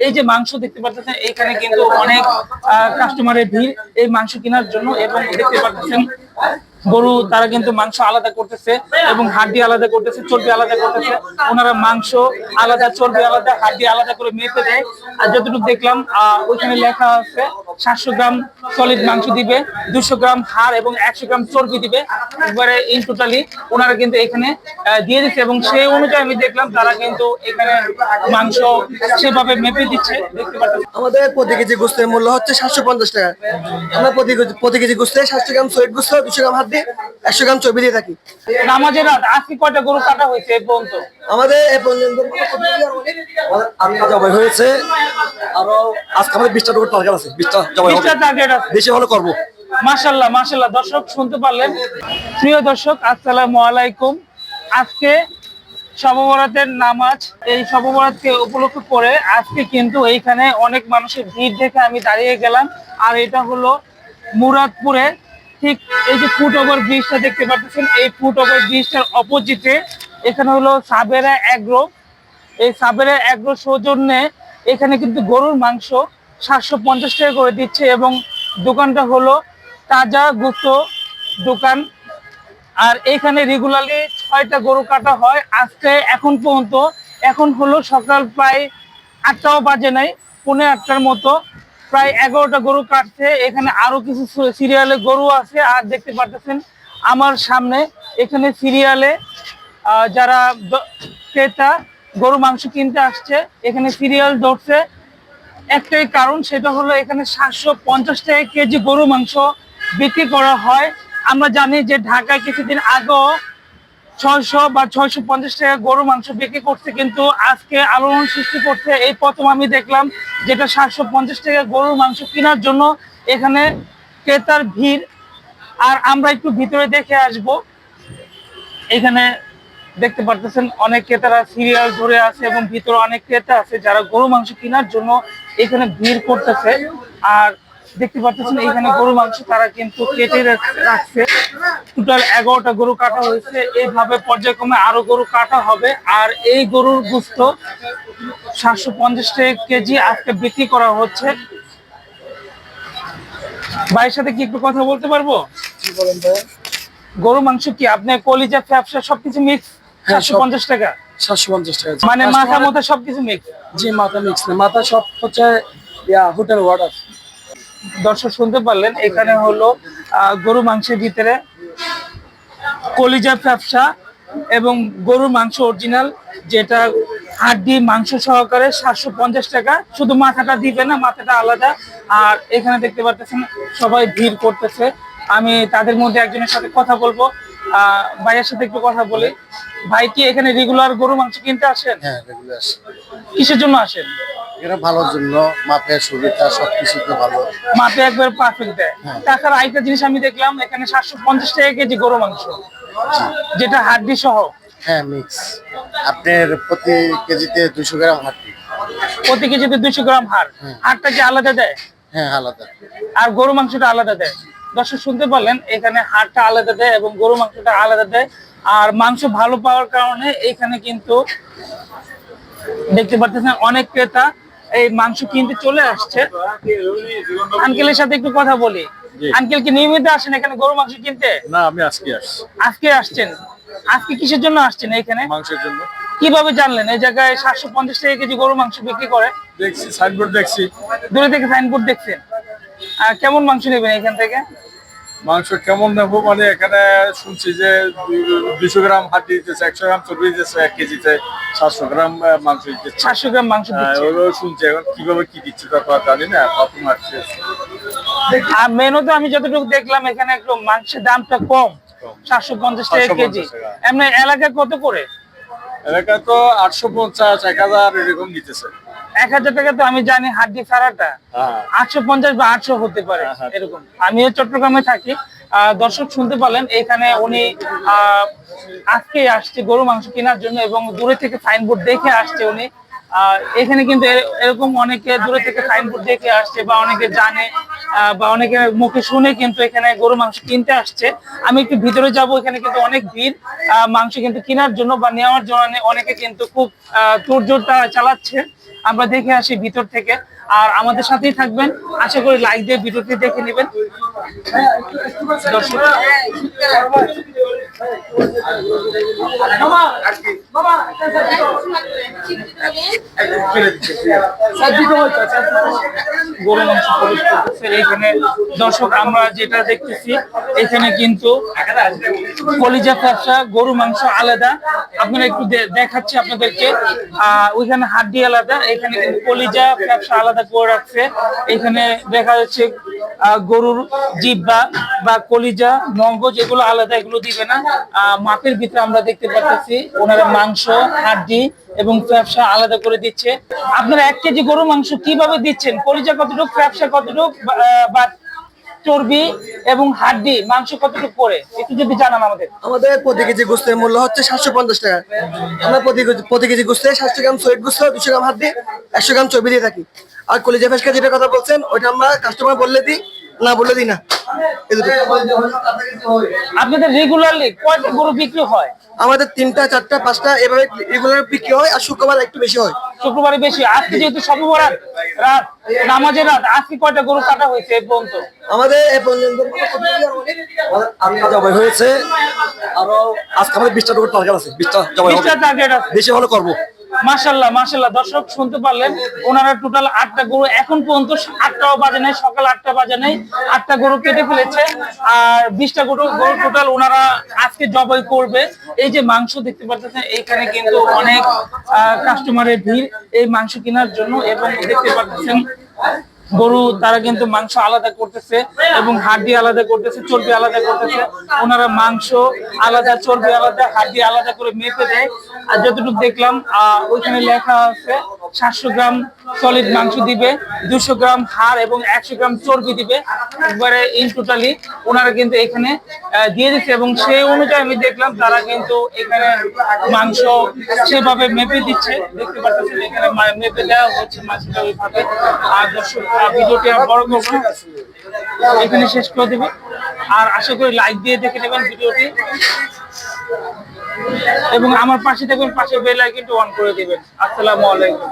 এই যে মাংস দেখতে পাচ্ছেন এইখানে কিন্তু অনেক কাস্টমারের ভিড় এই মাংস কেনার জন্য এবং দেখতে পাচ্ছেন গরু তারা কিন্তু মাংস আলাদা করতেছে এবং হাড্ডি আলাদা করতেছে, চর্বি আলাদা করতেছে। ওনারা মাংস আলাদা, চর্বি আলাদা, হাড্ডি আলাদা করে মেপে দেয়। আর যতটুকু দেখলাম ওইখানে লেখা আছে, সাতশো গ্রাম সলিড মাংস দিবে, দুশো গ্রাম হাড় এবং একশো গ্রাম চর্বি দিবে। একবারে ইন টোটালি ওনারা কিন্তু এখানে দিয়ে দিচ্ছে এবং সেই অনুযায়ী আমি দেখলাম, তারা কিন্তু এখানে মাংস সেভাবে মেপে দিচ্ছে। দেখতে পাচ্ছেন। আমাদের প্রতি কেজি গোস্তের মূল্য হচ্ছে সাতশো পঞ্চাশ টাকা। আমরা প্রতি কেজি- গোস্তে সাতশো গ্রাম সৈট গোস্ত, দুশো গ্রাম হাত দিয়ে একশো গ্রাম চর্বি দিয়ে থাকি। নামাজের রাত আজকে কয়টা গরু কাটা হয়েছে এই পর্যন্ত? আমাদের এ পর্যন্ত জবাই হয়েছে। আরও আজকে আমাদের বিশটা টুকুর টার্গেট আছে বিশটা জবাই বিশটা টার্গেট আছে। বেশি ভালো করব। মাশাল্লাহ মাশাল্লাহ দর্শক শুনতে পারলেন? প্রিয় দর্শক আসসালামু আলাইকুম। আজকে সববরাতের নামাজ এই সববরাতকে উপলক্ষ করে আজকে কিন্তু এইখানে অনেক মানুষের ভিড় দেখে আমি দাঁড়িয়ে গেলাম। আর এটা হলো মুরাদপুরে ঠিক এই যে ফুট ওভার ব্রিজটা দেখতে পাচ্ছেন, এই ফুট ওভার ব্রিজটার অপোজিটে এখানে হলো সাবেরা অ্যাগ্রো এই সাবেরা অ্যাগ্রো সৌজন্যে এখানে কিন্তু গরুর মাংস সাতশো পঞ্চাশ টাকা করে দিচ্ছে এবং দোকানটা হলো তাজা গুপ্ত দোকান। আর এখানে রেগুলারলি ছয়টা গরু কাটা হয়। আজকে, এখন পর্যন্ত, এখন হলো সকাল প্রায় আটটাও বাজে নাই, পৌনে আটটার মতো। প্রায় এগারোটা গরু কাটছে। এখানে আরও কিছু সিরিয়ালে গরু আছে। আর দেখতে পাচ্ছেন আমার সামনে এখানে সিরিয়ালে যারা ক্রেতা গরু মাংস কিনতে আসছে, এখানে সিরিয়াল ধরছে। একটাই কারণ, সেটা হলো এখানে সাতশো পঞ্চাশ টাকা কেজি গরু মাংস বিক্রি করা হয়। আমরা জানি যে ঢাকায় কিছুদিন আগেও ছয়শো বা ছয়শো পঞ্চাশ টাকা গরু মাংস বিক্রি করছে, কিন্তু আজকে আলোড়ন সৃষ্টি করছে। এই প্রথম আমি দেখলাম যেটা সাতশো পঞ্চাশ টাকা গরুর মাংস কেনার জন্য এখানে ক্রেতার ভিড়। আর আমরা একটু ভিতরে দেখে আসব। এখানে দেখতে পারতেছেন অনেক ক্রেতারা সিরিয়াল ধরে আছে এবং ভিতরে অনেক ক্রেতা আছে যারা গরু মাংস কেনার জন্য এখানে ভিড় করতেছে। আর দেখতে পাচ্ছেন এখানে গরু মাংস তারা কিন্তু কেটে রাখছে। টোটাল এগারোটা গরু কাটা হয়েছে। এইভাবে পর্যায়ক্রমে আরও গরু কাটা হবে। আর এই গরুর গুস্ত সাতশো পঞ্চাশ টাকা কেজি আজকে বিক্রি করা হচ্ছে। ভাইয়ের সাথে কি একটু কথা বলতে পারব? গরু মাংস কি? আপনার কলিজা ফ্যাপসা সবকিছু মিক্স হ্যাঁ, সাতশো পঞ্চাশ টাকা? সাতশো পঞ্চাশ টাকা। মানে মাথা মতো সবকিছু মিক্স জি মাথা মিক্স না। মাথা সব হচ্ছে হোটেল ওয়াটার দর্শক শুনতে পারলেন এখানে হলো গরু মাংসের ভিতরে কলিজা ফ্যাপসা এবং গরুর মাংস অরিজিনাল যেটা হাড্ডি মাংস সহকারে সাতশো পঞ্চাশ টাকা। শুধু মাথাটা দিবে না মাথাটা আলাদা। আর এখানে দেখতে পাচ্ছেন সবাই ভিড় করতেছে। আমি তাদের মধ্যে একজনের সাথে কথা বলব। আহ ভাইয়ের সাথে একটু কথা বলি। ভাই কি এখানে রেগুলার গরু মাংস কিনতে আসেন? হ্যাঁ কিসের জন্য আসেন? এটা ভালোর জন্য মাপের সুবিধা সবকিছুতে ভালো। মাপে একবার পারফেক্ট দেয়। তাছাড়া আরেকটা জিনিস আমি দেখলাম এখানে সাতশো পঞ্চাশ টাকা কেজি গরু মাংস যেটা হাড্ডি সহ। হ্যাঁ মিক্স আপনার প্রতি কেজিতে দুশো গ্রাম হাঁটি প্রতি কেজিতে দুশো গ্রাম হাড়। হাড়টা কি আলাদা দেয়? হ্যাঁ আলাদা। আর গরু মাংসটা আলাদা দেয়। দর্শক শুনতে পারলেন এখানে হাড়টা আলাদা দেয় এবং গরু মাংসটা আলাদা দেয়। আর মাংস ভালো পাওয়ার কারণে এখানে কিন্তু দেখতে পাচ্ছেন অনেক ক্রেতা এই মাংস কিনতে চলে আসছে। আঙ্কেলের সাথে একটু কথা বলি। আঙ্কেল কি নিয়মিত আসেন এখানে গরু মাংস কিনতে? না আমি আজকে আসছি। আজকে আসছেন? আজকে কিসের জন্য আসছেন এখানে? মাংসের জন্য। কীভাবে জানলেন? এই জায়গায় সাতশো পঞ্চাশ টাকা কেজি গরু মাংস বিক্রি করে। দেখছি সাইনবোর্ড দেখছি। দূরে থেকে সাইনবোর্ড দেখছেন। আর কেমন মাংস নেবেন এখান থেকে? মাংস কেমন নেব? মানে এখানে শুনছি যে দুশো গ্রাম হাঁটি দিতেছে একশো গ্রাম চর্বি দিতেছে এক কেজিতে সাতশো গ্রাম মাংস দিতেছে। সাতশো গ্রাম মাংস হ্যাঁ, শুনছি এখন কীভাবে কি দিচ্ছে তা তো জানি না প্রথম আসছে। আর মেনু তো আমি যতটুকু দেখলাম এখানে একটু মাংসের দামটা কম সাতশো পঞ্চাশ টাকা 750 কেজি। এমনি এলাকায় কত করে? এলাকায় তো আটশো পঞ্চাশ এক হাজার এরকম দিতেছে। এক হাজার টাকা তো আমি জানি হাড্ডি সারাটা। হ্যাঁ। আটশো পঞ্চাশ বা আটশো হতে পারে হ্যাঁ, হ্যাঁ। এরকম। আমিও চট্টগ্রামে থাকি। আহ, দর্শক শুনতে পারলেন এখানে উনি আহ, আজকে আসছে গরু মাংস কেনার জন্য এবং দূরে থেকে সাইনবোর্ড দেখে আসছে উনি। আহ, এখানে কিন্তু এরকম অনেকে দূরে থেকে সাইনবোর্ড দেখে আসছে বা অনেকে জানে বা অনেকে মুখে শুনে কিন্তু এখানে গরু মাংস কিনতে আসছে। আমি একটু ভিতরে যাব এখানে কিন্তু অনেক ভিড়। মাংস কিন্তু কেনার জন্য বা নেওয়ার জন্য অনেকে কিন্তু খুব তোড়জোড় তারা চালাচ্ছে। আমরা দেখে আসি ভিতর থেকে। আর আমাদের সাথেই থাকবেন। আশা করি লাইক দিয়ে ভিডিওটি দেখে নেবেন। দর্শক গরু মাংস প্রবেশ করতেছে। এখানে দর্শক আমরা যেটা দেখতেছি এখানে কিন্তু কলিজা ব্যবসা গরু, মাংস আলাদা। আপনারা একটু দেখাচ্ছি আপনাদেরকে। ওইখানে হাড্ডি আলাদা, এখানে কলিজা ব্যবসা আলাদা করে রাখছে। এখানে দেখা যাচ্ছে গরুর জিব্বা বা কলিজা মগজ এগুলো আলাদা, এগুলো দিবে না। মাপের ভিতরে আমরা দেখতে পাচ্ছি ওনারা মাংস, হাড্ডি এবং ব্যবসা আলাদা করে দিচ্ছে। আপনারা এক কেজি গরু মাংস কীভাবে দিচ্ছেন? কলিজা কতটুকু ব্যবসা কতটুকু বা চর্বি এবং হাড্ডি, মাংস কতটুকু পরে একটু যদি জানান আমাদের। আমাদের প্রতি কেজি গোস্তের মূল্য হচ্ছে সাতশো পঞ্চাশ টাকা। আমরা প্রতি কেজি- প্রতি কেজি গোস্তে সাতশো গ্রাম সোয়েট গোস্ত, দুশো গ্রাম হাড্ডি, একশো গ্রাম চর্বি দিয়ে থাকি। আর কলেজে ফেসকা যেটা কথা বলছেন, ওইটা আমরা কাস্টমার বললে দিই, না বললে দিই না। আপনাদের রেগুলারলি কয়টা গরু বিক্রি হয়? আমাদের তিনটা চারটা পাঁচটা এভাবে রেগুলার বিক্রি হয় আর শুক্রবার একটু বেশি হয়। শুক্রবারে বেশি। আজকে যেহেতু সব রাত নামাজের রাত আজকে কয়টা গরু কাটা হয়েছে এই পর্যন্ত? আমাদের এ পর্যন্ত জবাই হয়েছে। আরও আজকে আমাদের বিশটা টার্গেট আছে বিশটা জবাই হবে। বিশটা টার্গেট আছে। বেশি হলে করব। মাশাল্লাহ মাসাল্লাহ দর্শক, শুনতে পারলেন, ওনারা টোটাল আটটা গরু এখন পর্যন্ত আটটাও বাজে নাই, সকাল আটটা বাজে নাই, আটটা গরু কেটে ফেলেছে। আর বিশটা গরু গরু টোটাল ওনারা আজকে জবাই করবে। এই যে মাংস দেখতে পাচ্ছেন এইখানে কিন্তু অনেক কাস্টমারের ভিড় এই মাংস কেনার জন্য এবং দেখতে পাচ্ছেন গরু তারা কিন্তু মাংস আলাদা করতেছে এবং হাড্ডি আলাদা করতেছে চর্বি আলাদা করতেছে। ওনারা মাংস আলাদা চর্বি আলাদা হাড্ডি আলাদা করে মেপে দেয়। আর যতটুকু দেখলাম আহ, ওইখানে লেখা আছে সাতশো গ্রাম সলিড মাংস দিবে, দুশো গ্রাম হাড় এবং একশো গ্রাম চর্বি দিবে। একবারে ইন টোটালি ওনারা কিন্তু এখানে দিয়ে দিচ্ছে এবং সেই অনুযায়ী আমি দেখলাম তারা কিন্তু এখানে মাংস সেভাবে মেপে দিচ্ছে। দেখতে পাচ্ছেন এখানে মেপে দেওয়া হচ্ছে মাংসটা ওইভাবে। আর দর্শক ভিডিওটি আর বড় করব এখানে শেষ করে দেবে। আর আশা করি লাইক দিয়ে দেখে নেবেন ভিডিওটি। এবং আমার পাশে থাকবেন পাশে বেল আইকনটি অন করে দিবেন। আসসালামু আলাইকুম।